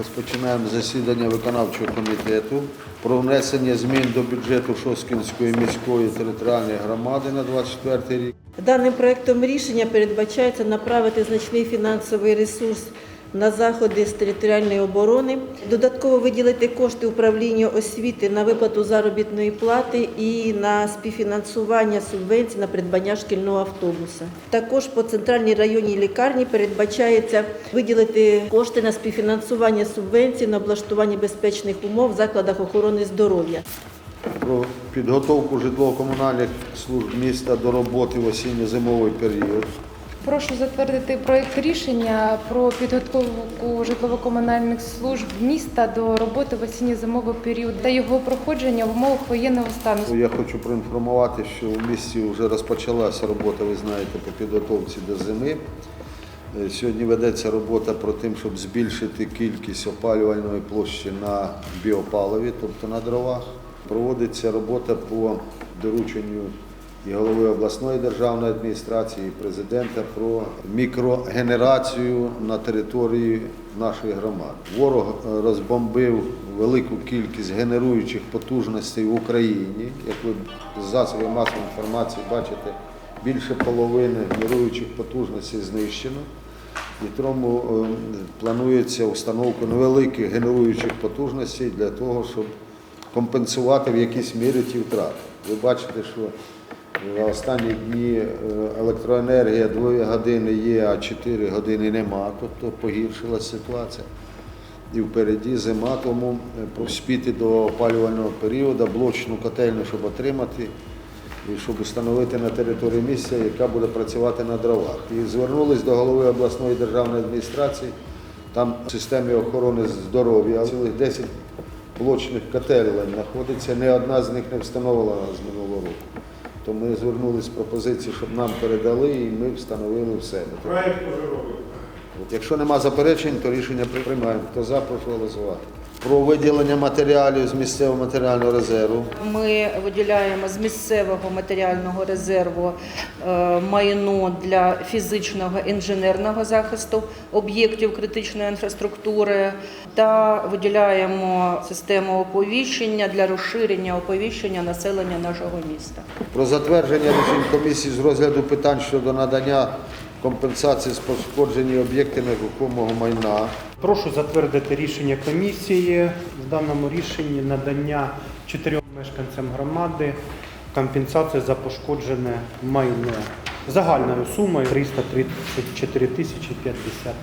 Розпочинаємо засідання виконавчого комітету про внесення змін до бюджету Шоскінської міської територіальної громади на 24 рік. Даним проектом рішення передбачається направити значний фінансовий ресурс на заходи з територіальної оборони, додатково виділити кошти управління освіти на виплату заробітної плати і на співфінансування субвенцій на придбання шкільного автобуса. Також по центральній районній лікарні передбачається виділити кошти на співфінансування субвенцій на облаштування безпечних умов в закладах охорони здоров'я. Про підготовку житлово-комунальних служб міста до роботи в осінньо-зимовий період. Прошу затвердити проект рішення про підготовку житлово-комунальних служб міста до роботи в осінньо-зимовий період та його проходження в умовах воєнного стану. Я хочу проінформувати, що в місті вже розпочалася робота, ви знаєте, по підготовці до зими. Е, Сьогодні ведеться робота про те, щоб збільшити кількість опалювальної площі на біопаливі, тобто на дровах. Проводиться робота по дорученню і голови обласної державної адміністрації, і президента про мікрогенерацію на території нашої громади. Ворог е, розбомбив велику кількість генеруючих потужностей в Україні. Як ви з засобів масової інформації бачите, більше половини генеруючих потужностей знищено. І тому е, планується установка невеликих генеруючих потужностей для того, щоб компенсувати в якійсь мірі ті втрати. Ви бачите, що останні дні е, електроенергія 2 години є, а 4 години нема, тобто погіршилася ситуація. І впереді зима, тому е, поспіти до опалювального періоду, блочну котельню, щоб отримати і щоб встановити на території місця, яка буде працювати на дровах. І звернулись до голови обласної державної адміністрації, там в системі охорони здоров'я цілих 10 блочних котелень знаходиться, ні одна з них не встановлена з минулого року. То ми звернулися з пропозицією, щоб нам передали, і ми встановили в себе. Проект уже робив. Якщо нема заперечень, то рішення приймаємо. Хто за, прошу голосувати. Про виділення матеріалів з місцевого матеріального резерву. Ми виділяємо з місцевого матеріального резерву е, майно для фізичного інженерного захисту об'єктів критичної інфраструктури та виділяємо систему оповіщення для розширення оповіщення населення нашого міста. Про затвердження рішень комісії з розгляду питань щодо надання компенсації з пошкоджені об'єкти нерухомого майна. Прошу затвердити рішення комісії. В даному рішенні надання чотирьом мешканцям громади компенсації за пошкоджене майно загальною сумою 334 тисячі 50